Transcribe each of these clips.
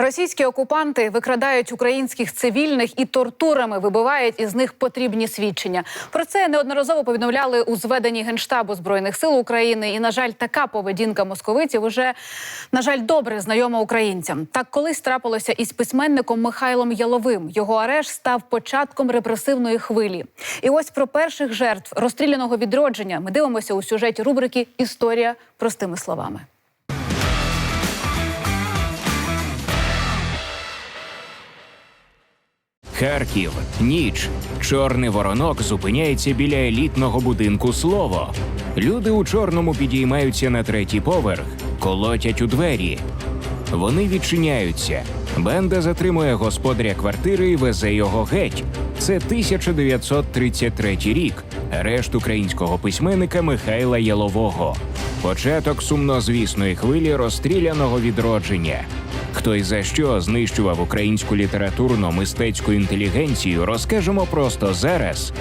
Російські окупанти викрадають українських цивільних і тортурами вибивають із них потрібні свідчення. Про це неодноразово повідомляли у зведенні генштабу збройних сил України. І на жаль, така поведінка московитів уже на жаль добре знайома українцям. Так колись трапилося із письменником Михайлом Яловим. Його арешт став початком репресивної хвилі. І ось про перших жертв розстріляного відродження ми дивимося у сюжеті рубрики Історія простими словами. Харків, ніч. Чорний воронок зупиняється біля елітного будинку слово. Люди у чорному підіймаються на третій поверх, колотять у двері. Вони відчиняються. Банда затримує господаря квартири і везе його геть. Це 1933 рік. Арешт українського письменника Михайла Ялового. Початок сумнозвісної хвилі розстріляного відродження. Хто і за що знищував українську літературно-мистецьку інтелігенцію, розкажемо просто зараз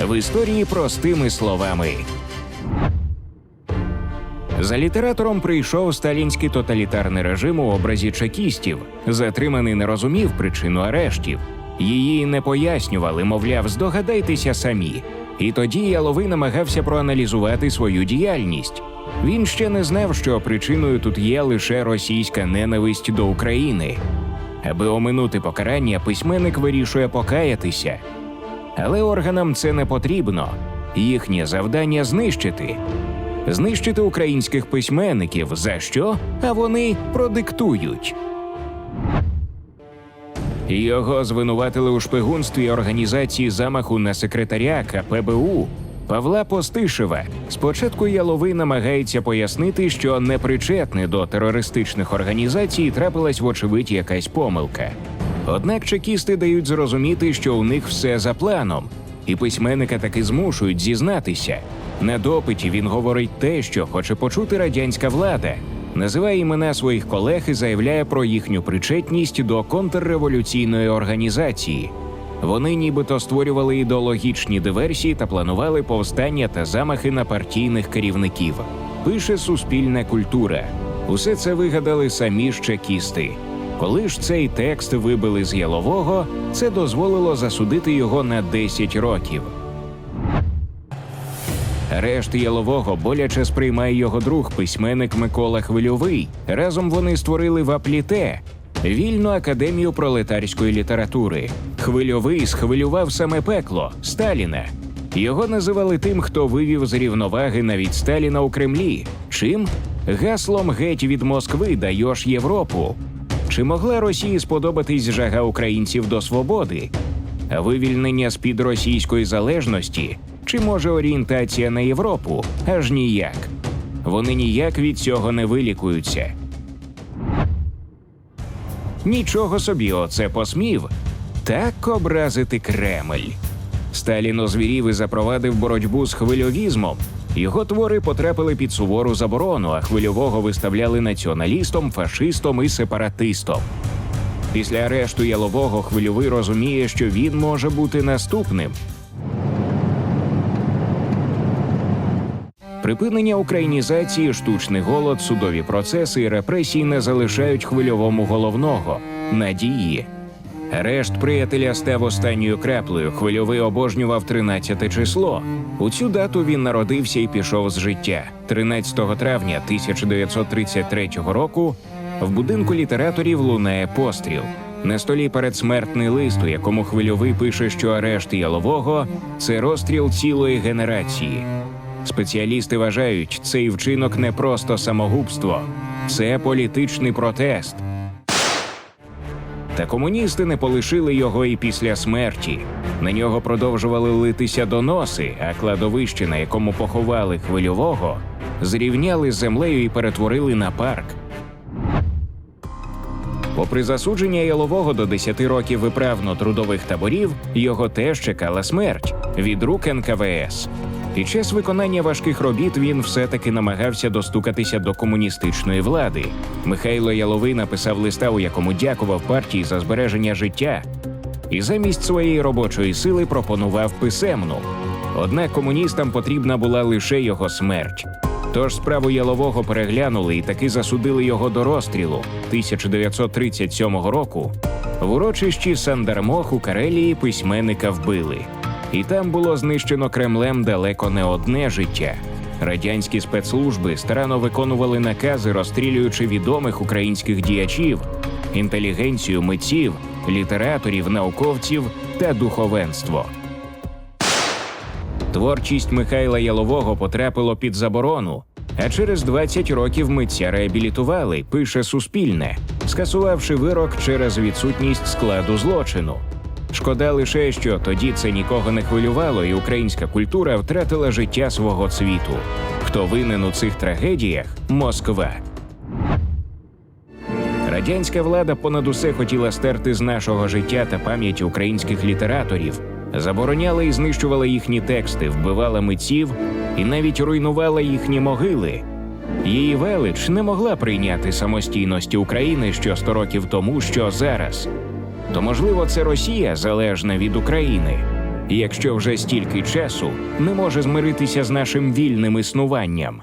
в історії простими словами. За літератором прийшов сталінський тоталітарний режим у образі чекістів. Затриманий не розумів причину арештів. Її не пояснювали, мовляв, здогадайтеся самі. І тоді Яловий намагався проаналізувати свою діяльність. Він ще не знав, що причиною тут є лише російська ненависть до України. Аби оминути покарання, письменник вирішує покаятися. Але органам це не потрібно. Їхнє завдання знищити. Знищити українських письменників за що? А вони продиктують. Його звинуватили у шпигунстві організації замаху на секретаря КПБУ Павла Постишева. Спочатку Яловий намагається пояснити, що непричетний до терористичних організацій трапилась вочевидь якась помилка. Однак чекісти дають зрозуміти, що у них все за планом, і письменника таки змушують зізнатися. На допиті він говорить те, що хоче почути радянська влада, називає імена своїх колег і заявляє про їхню причетність до контрреволюційної організації. Вони нібито створювали ідеологічні диверсії та планували повстання та замахи на партійних керівників. Пише суспільна культура. Усе це вигадали самі ж чекісти. Коли ж цей текст вибили з ялового, це дозволило засудити його на 10 років. Арешт Ялового боляче сприймає його друг, письменник Микола Хвильовий. Разом вони створили в Апліте вільну академію пролетарської літератури. Хвильовий схвилював саме пекло Сталіна. Його називали тим, хто вивів з рівноваги навіть Сталіна у Кремлі. Чим? Гаслом геть від Москви даєш Європу. Чи могла Росії сподобатись жага українців до свободи? Вивільнення з під російської залежності? Чи може орієнтація на Європу? Аж ніяк. Вони ніяк від цього не вилікуються. Нічого собі, оце посмів. Так образити Кремль. Сталін озвірів і запровадив боротьбу з хвильовізмом. Його твори потрапили під сувору заборону, а хвильового виставляли націоналістом, фашистом і сепаратистом. Після арешту Ялового хвильовий розуміє, що він може бути наступним. Припинення українізації, штучний голод, судові процеси і репресії не залишають хвильовому головного надії. Арешт приятеля став останньою краплею. Хвильовий обожнював 13 число. У цю дату він народився і пішов з життя. 13 травня 1933 року в будинку літераторів лунає постріл. На столі передсмертний лист, у якому хвильовий пише, що арешт Ялового це розстріл цілої генерації. Спеціалісти вважають, цей вчинок не просто самогубство, це політичний протест. Та комуністи не полишили його і після смерті. На нього продовжували литися доноси, а кладовище, на якому поховали хвильового, зрівняли з землею і перетворили на парк. Попри засудження Ялового до 10 років виправно-трудових таборів, його теж чекала смерть від рук НКВС. Під час виконання важких робіт він все-таки намагався достукатися до комуністичної влади. Михайло Яловий написав листа, у якому дякував партії за збереження життя, і замість своєї робочої сили пропонував писемну. Однак комуністам потрібна була лише його смерть. Тож справу Ялового переглянули і таки засудили його до розстрілу 1937 року. В урочищі Сандармох у Карелії письменника вбили. І там було знищено Кремлем далеко не одне життя. Радянські спецслужби старанно виконували накази, розстрілюючи відомих українських діячів, інтелігенцію митців, літераторів, науковців та духовенство. Творчість Михайла Ялового потрапило під заборону, а через 20 років митця реабілітували, пише Суспільне, скасувавши вирок через відсутність складу злочину. Шкода лише, що тоді це нікого не хвилювало, і українська культура втратила життя свого цвіту. Хто винен у цих трагедіях Москва. Радянська влада понад усе хотіла стерти з нашого життя та пам'яті українських літераторів, забороняла і знищувала їхні тексти, вбивала митців і навіть руйнувала їхні могили. Її велич не могла прийняти самостійності України що 100 років тому, що зараз. То можливо, це Росія залежна від України, і якщо вже стільки часу не може змиритися з нашим вільним існуванням.